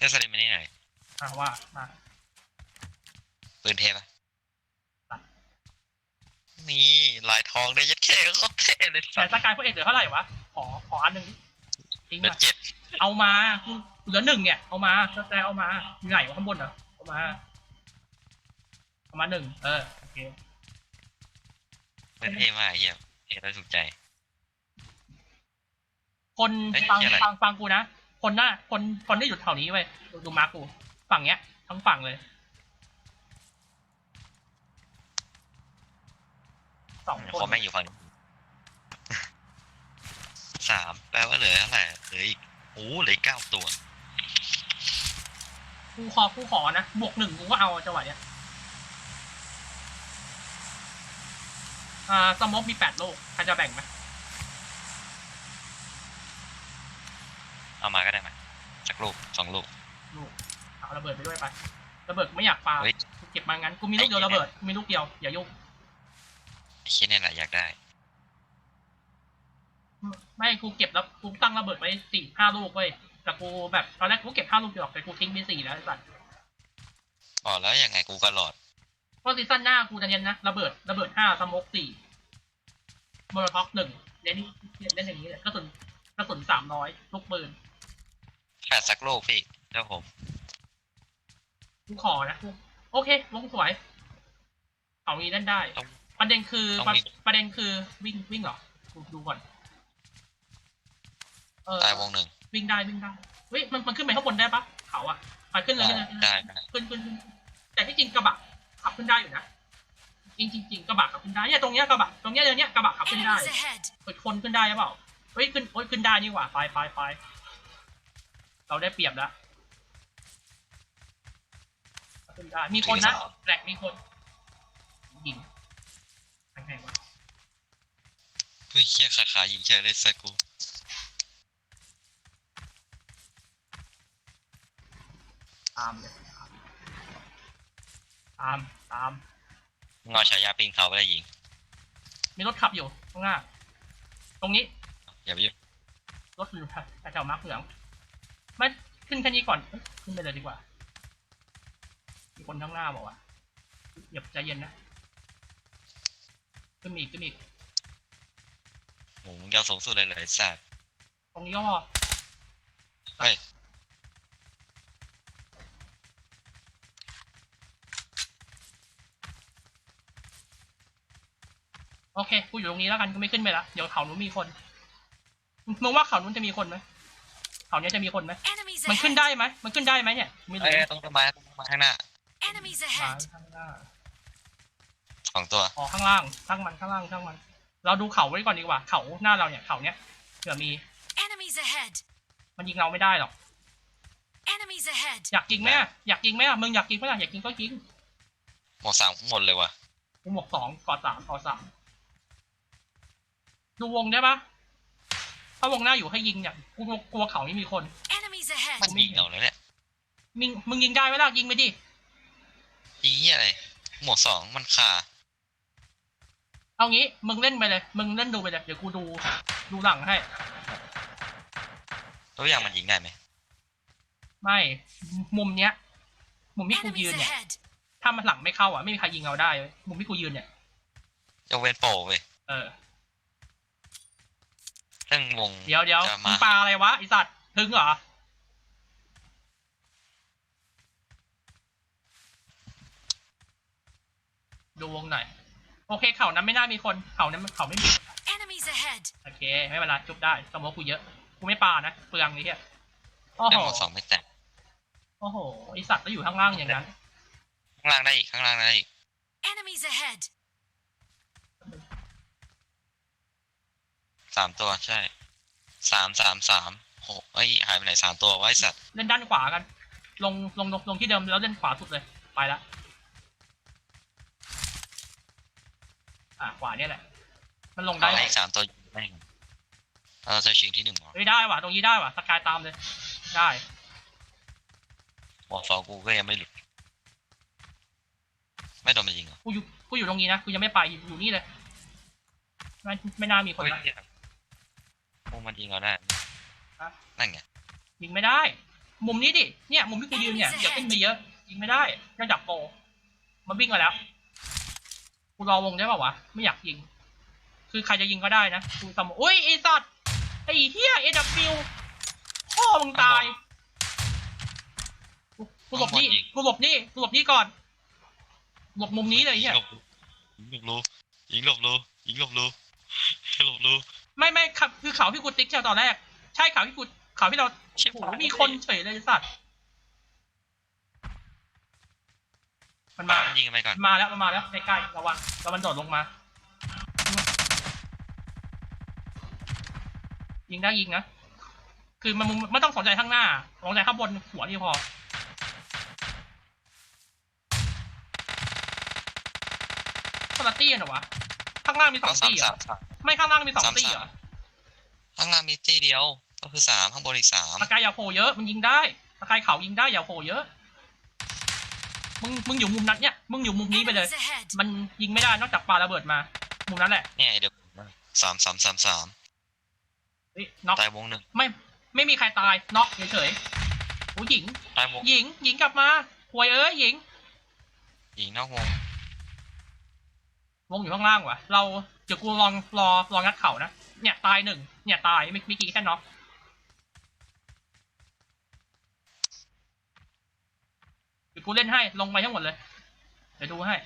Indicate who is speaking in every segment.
Speaker 1: เอสลิมมานี่หน่อย
Speaker 2: อ่าว่ามา
Speaker 1: ปืนเทปะนี่ลายทองได้ยัดแค่เขาเท่เลย
Speaker 2: แต่สกายพวกเอกเหลือเท่าไหร่วะ ขอขออันหนึ่งดิทิ้ง
Speaker 1: เหลือ
Speaker 2: มา
Speaker 1: เจ็ด
Speaker 2: เอามากูเหลือหนึ่งเนี่ย เอามาสแตนเอามาอยู่ไหนวะข้างบนเหรอเอามาเอามาหนึ่งเออโอเค
Speaker 1: มันเท่มากเฮียเท่แล้วถูกใจ
Speaker 2: คน
Speaker 1: เอ้ย
Speaker 2: ฟัง
Speaker 1: เหี้ยอะไร
Speaker 2: ฟังฟังกูนะ คนหน้าคนคนที่อยู่แถวนี้เว้ยดูดูมาร์คกูฝั่งเนี้ย ทั้งฝั่งเลยสองค
Speaker 1: คน
Speaker 2: น
Speaker 1: แม่งอยู่ฝั่งนี้สามแปลว่าเหลือเท่าไหร่เหลืออีกโอ้เหลืออกเก้าตัว
Speaker 2: กูขอกูขอนะบวกหนึ่งกูก็เอาจังหวะเนี้ยอ่าสมมติมีแปดโลกใครจะแบ่งไหม
Speaker 1: เอามาก็ได้ไหมสักลูกสองลูก
Speaker 2: ลูกเอาระเบิดไปด้วยไประเบิดกูไม่อยากปา
Speaker 1: เฮ้ย
Speaker 2: กูเก็บมางั้นกูมีลูกเดียวระเบิดกูมีลูกเดียวอย่ายุ่ง
Speaker 1: ไอ้เชี่ยเนี่ยแหละอยากได้
Speaker 2: ไม่กูเก็บแล้วกูตั้งระเบิดไว้สี่ห้าลูกเว้ยแต่กูแบบตอนแรกกูเก็บห้าลูกเดียวแต่กูทิ้งไปสี่แล้วไอ้สัส
Speaker 1: อ๋อแล้วยังไงกูก็หลอด
Speaker 2: เพราะซีซั่นหน้ากูจะเน้นนะระเบิดระเบิดห้าสโมกสี่โมโนท็อกหนึ่งเล่นเล่นอย่างนี้เลยกระสุนกระสุนสามร้อยลูกปืน
Speaker 1: แปดสักลูกพี่เจ้าผม
Speaker 2: กูขอนะกูโอเค วงสวยเอางี้เล่นได้
Speaker 1: ต้อง
Speaker 2: ประเด็นคือ
Speaker 1: ต้อง
Speaker 2: ประ
Speaker 1: มี
Speaker 2: ประเด็นคือวิ่งวิ่งเหรอกูดูก่อนเออ
Speaker 1: ตายวงหนึ่ง
Speaker 2: วิ่งได้วิ่งได้เฮ้ยมันมันขึ้นไปข้างบนได้ปะเขาอะไปขึ้นเลยขึ้นเลยขึ้นเลย
Speaker 1: ได้ได้
Speaker 2: ขึ้นขึ้นขึ้นแต่ที่จริงกระบะขับขึ้นได้อยู่นะจริงจริงจริงกระบะขับขึ้นได้เนี่ยตรงเนี้ยกระบะตรงเนี้ยเดี๋ยวเนี้ยกระบะขับขึ้นได้
Speaker 3: Enemies ahead!
Speaker 2: เปิดคนขึ้นได้หรือเปล่าเฮ้ยขึ้นโอ้ยขึ้นได้นี่หว่าไปไปไป เราได้เปรียบแล้วขึ้นได้มีคนนะแหลกมีคนยิงทางไหนวะ
Speaker 1: เฮ้ยเชี่ยขาขายิงเฉยเลยสักกู
Speaker 2: ตามเลยตามตาม
Speaker 1: มึงเอาฉายาปิงเขาไปเลยยิง
Speaker 2: มีรถขับอยู่ข้างหน้า ตรงนี้
Speaker 1: อย่าไปยุ่ง
Speaker 2: รถอยู่แถวมาร์คเหลือง ไม่ขึ้นแค่นี้ก่อนเอ้ยขึ้นไปเลยดีกว่า มีคนข้างหน้าบอกว่าอย่าใจเย็นนะ ขึ้นมาอีกขึ้นมาอีก
Speaker 1: โหมึงยาวสูงสุดเลยเลยสัตว์
Speaker 2: ตรงนี้ก็พอ
Speaker 1: เฮ้ย
Speaker 2: โอเค กูอยู่ตรงนี้แล้วกัน กูไม่ขึ้นไปละ เดี๋ยวเขานู้นมีคน มึงว่าเขานู้นจะมีคนไหม เขาเนี้ยจะมีคนไหม
Speaker 3: Enemies
Speaker 2: มันขึ้น
Speaker 3: ahead!
Speaker 2: ได้ไหมมันขึ้นได้ไหมเนี่ยไม่รู้
Speaker 1: เอ้ยต้องต้นไม้ต้องต้นไม้ข้างหน้า
Speaker 3: Enemies
Speaker 2: มา
Speaker 3: ahead!
Speaker 2: ข้างหน้า
Speaker 1: สองตัว
Speaker 2: อ๋อข้างล่างข้างมันข้างล่างข้างมัน เราดูเขาไว้ก่อนดีกว่า เขาหน้าเราเนี่ยเขาเนี้ยเผื่อมี
Speaker 3: Enemies ahead!
Speaker 2: มันยิงเราไม่ได้หรอก
Speaker 3: Enemies ahead!
Speaker 2: อยากยิงไหมอะอยากยิงไหมอะมึงอยากยิงไหมล่ะอยากยิงก็ยิง
Speaker 1: หมดสามหมดเลยว่ะ
Speaker 2: กูหมวกสองกอดสามกอดสามดูวงได้ปะ ถ้าวงหน้าอยู่ให้ยิงเนี่ยกูกลัวเขาไม่มีคน
Speaker 3: Enemies ahead!
Speaker 1: มันยิงเราแล้วเนี่ย
Speaker 2: มึงมึงยิงได้ไหมล่ะยิงไปดิ
Speaker 1: ยิงเหี้ยอะไร หมวกสองมันขา
Speaker 2: เอางี้มึงเล่นไปเลยมึงเล่นดูไปเลยเดี๋ยวกูดูดูหลังให้
Speaker 1: ตัวอย่างมันยิงได้ไหม
Speaker 2: ไม่มุมเนี้ย มุมที่กูยื
Speaker 3: Enemies
Speaker 2: นเนี่ย
Speaker 3: ahead!
Speaker 2: ถ้ามันหลังไม่เข้าอะไม่มีใครยิงเราได้เว้ยมุมที่กูยืนเนี่ย
Speaker 1: ยกเว้นโปรเว้ย
Speaker 2: เออ
Speaker 1: เรื่องวง
Speaker 2: เดี๋ยวเดี๋ยว
Speaker 1: จะ
Speaker 2: มึ
Speaker 1: มา
Speaker 2: งปลาอะไรวะไอสัตว์ถึงเหรอ ดูวงหน่อย โอเคเขานั้นไม่น่ามีคนเขานั้นเขาไม่มี
Speaker 3: Enemies ahead!
Speaker 2: โอเค ไม่เป็นไรจุบได้สมมติกูเยอะ กูไม่ปลานะเปลืองนี่เฮียโอ้
Speaker 1: เรื่
Speaker 2: โห
Speaker 1: องหมวกสองไม่แตก
Speaker 2: โอ้โหไอสัตว์ก็อยู่ข้างล่างอย่างนั้น
Speaker 1: ข้างล่างได้อีกข้างล่างได้อีก
Speaker 3: Enemies ahead!
Speaker 1: สามตัวใช่สามสามสามโหเอ้ยหายไปไหนสามตัววะไอสัตว์
Speaker 2: เล่นด้านขวากัน ลงลงลงลงที่เดิมแล้วเล่นขวาสุดเลย ไปละอะขวาเนี่ยแหละ มันลงได้
Speaker 1: เอาอีกสามตัวยิงแม่งเราจะชิงที่หนึ่งเหรอ
Speaker 2: เฮ้ยได้ว่ะตรงนี้ได้ว่ะสกายตามเลย ได้
Speaker 1: หมวกสองกูก็ยังไม่หลุด ไม่โดนมันยิงเหรอ
Speaker 2: กูอยู่กูอยู่ตรงนี้นะกูยังไม่ไปอยู่นี่เลยไม่ไม่น่ามีคน
Speaker 1: เฮ้ย
Speaker 2: ละ
Speaker 1: เนี่ยพวก มันยิงเราได้
Speaker 2: ฮะ
Speaker 1: นั่นไง
Speaker 2: ยิงไม่ได้ มุมนี้ดิ เนี่ยมุมที่กูยืนเนี่ยอย่าขึ้นไปเยอะ ยิงไม่ได้ต้องจับโปรมันวิ่งมาแล้ว กูรอวงได้ป่าวะ ไม่อยากยิง คือใครจะยิงก็ได้นะ กูสมอุ้ยไอ้สัตว์ไอ้เหี้ยเอวิวพ่อมึงตาย กูกูหลบนี่ กูหลบนี่ กูหลบนี่ก่อน หลบมุมนี้เลย
Speaker 1: ยิง
Speaker 2: เหี้ย
Speaker 1: หลบยิงหลบรูยิงหลบรูยิงหลบรูหลบรู
Speaker 2: ไม่ไม่ครับคือเขาที่กูติ๊กเชียวตอนแรก ใช่เขาที่กูเขาที่เรา
Speaker 1: ชิบ
Speaker 2: โอ้โห
Speaker 1: หาย
Speaker 2: มีคนเฉยเลยไอ้สัตว์มัน
Speaker 1: มา
Speaker 2: มา
Speaker 1: ยิงกันไปก่อน
Speaker 2: มาแล้วมันมาแล้วใกล้ๆระวังระวังโดดลงมา ยิงได้ยิงนะคือมันมึงไม่ต้องสนใจข้างหน้าสนใจข้างบนหัวที่พอคนละตี้เหรอวะข้างล่างมีส
Speaker 1: ก็
Speaker 2: อง
Speaker 1: สาม
Speaker 2: ตี้เหร
Speaker 1: สา
Speaker 2: อ
Speaker 1: มสาม
Speaker 2: ไม่ข้างล่างมีสอง
Speaker 1: สาม
Speaker 2: ตี้
Speaker 1: สาม
Speaker 2: เหรอ
Speaker 1: ข้างล่างมีตีเดียว ก็คือสามข้างบนอีกสาม
Speaker 2: สกายยาโฟเยอะมันยิงได้สกายเขายิงได้ยาโฟเยอะ มึงมึงอยู่มุมนั้นเนี่ยมึงอยู่มุมนี้ไปเลย
Speaker 3: Enemies ahead.
Speaker 2: มันยิงไม่ได้นอกจากปาระเบิดมา มุมนั้นแหละ
Speaker 1: เนี่ยเดี๋ยวสามสามสามสาม
Speaker 2: เฮ้ยน็อก
Speaker 1: ตายวงหนึ่ง
Speaker 2: ไม่ไม่มีใครตายน็อกเฉยๆโอ้หญิง
Speaker 1: ตายวง
Speaker 2: หญิงหญิงกลับมาหวยเอ้ยหญิง
Speaker 1: ยิงนอกวง
Speaker 2: วงอยู่ข้างล่างว่ะเราเดี๋ยวกูลองรอรองัดเข่านะ เนี่ยตายหนึ่ง เนี่ยตายไม่ไม่กี่แค่น็อกเดี๋ยวกูเล่นให้ลงไปทั้งหมดเลย เดี๋ยวดูให้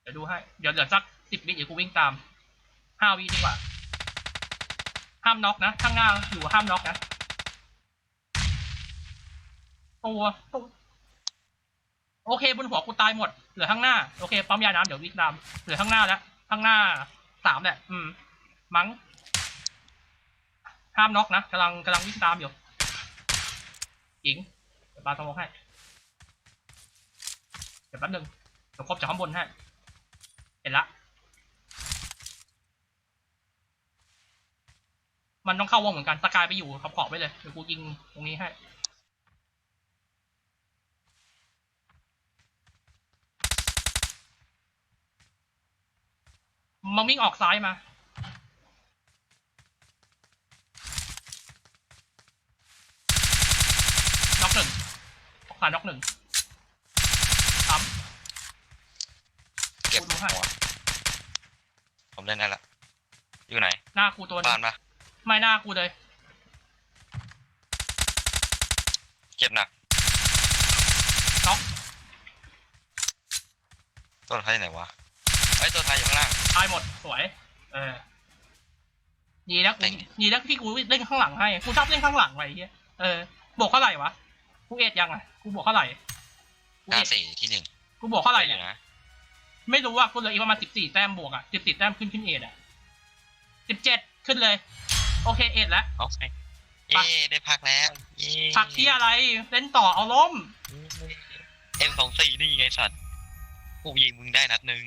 Speaker 2: เดี๋ยวดูให้ เดี๋ยวเดี๋ยวสักสิบวิเดี๋ยวกูวิ่งตามห้าวิดีกว่า ห้ามน็อกนะ ข้างหน้าอยู่ห้ามน็อกนะ ตัวตัว โอเคบนหัวกูตายหมด เหลือข้างหน้า โอเคปั๊มยาน้ำเดี๋ยววิ่งตามเหลือข้างหน้าแล้วข้างหน้าสามแหละ อืม มั้งห้ามน็อกนะกำลังกำลังวิ่งตามอยู่หญิงเดี๋ยวปาสโมกให้ เดี๋ยวแป๊บนึงเดี๋ยวครบจากข้างบนให้ เห็นละ มันต้องเข้าวงเหมือนกันสกายไปอยู่ขอบขอบไว้เลย เดี๋ยวกูยิงตรงนี้ให้ มันวิ่งออกซ้ายมา น็อกหนึ่งออกขาน็อกหนึ่งสาม
Speaker 1: เก็บ
Speaker 2: กูดูให้
Speaker 1: หัวผมเล่นได้ละ อยู่ไหน
Speaker 2: หน้ากูตัวหนึ
Speaker 1: บ้าน
Speaker 2: ง
Speaker 1: ปะ
Speaker 2: ไม่หน้ากูเลย
Speaker 1: เจ็บหนัก
Speaker 2: น็อก
Speaker 1: ตัวไทยไหนวะ ไอ้ยตัวไทยอยู่ข้างล่าง
Speaker 2: ตายหมดสวย เออดีแล้วกู
Speaker 1: เต็ง
Speaker 2: ดีแล้วที่กูเล่นข้างหลังให้กูชอบเล่นข้างหลังไว้ไอ้เฮียเออบวกเท่าไหร่วะกูเอ็ดยังอะกูบวกเท่าไหร่กู
Speaker 1: ห้า
Speaker 2: เอ็ด
Speaker 1: สี่ที่หนึ่ง
Speaker 2: กูบวกเท่าไหร่
Speaker 1: อ
Speaker 2: เนี่ย
Speaker 1: ยู่นะ
Speaker 2: ไม่รู้ว่ากูเหลืออีกประมาณสิบสี่แต้มบวกอะสิบสี่แต้มขึ้นขึ้นเอ็ดอะสิบเจ็ดขึ้นเลย โอเคเอ็ดแล้ว
Speaker 1: โอเค
Speaker 2: ไป
Speaker 1: เย้ได้พักแล้วเย้
Speaker 2: พักที่อะไร เล่นต่อเอาล้ม
Speaker 1: เอ็มสองสี่นี่ไงสัตว์กูยิงมึงได้นัดหนึ่ง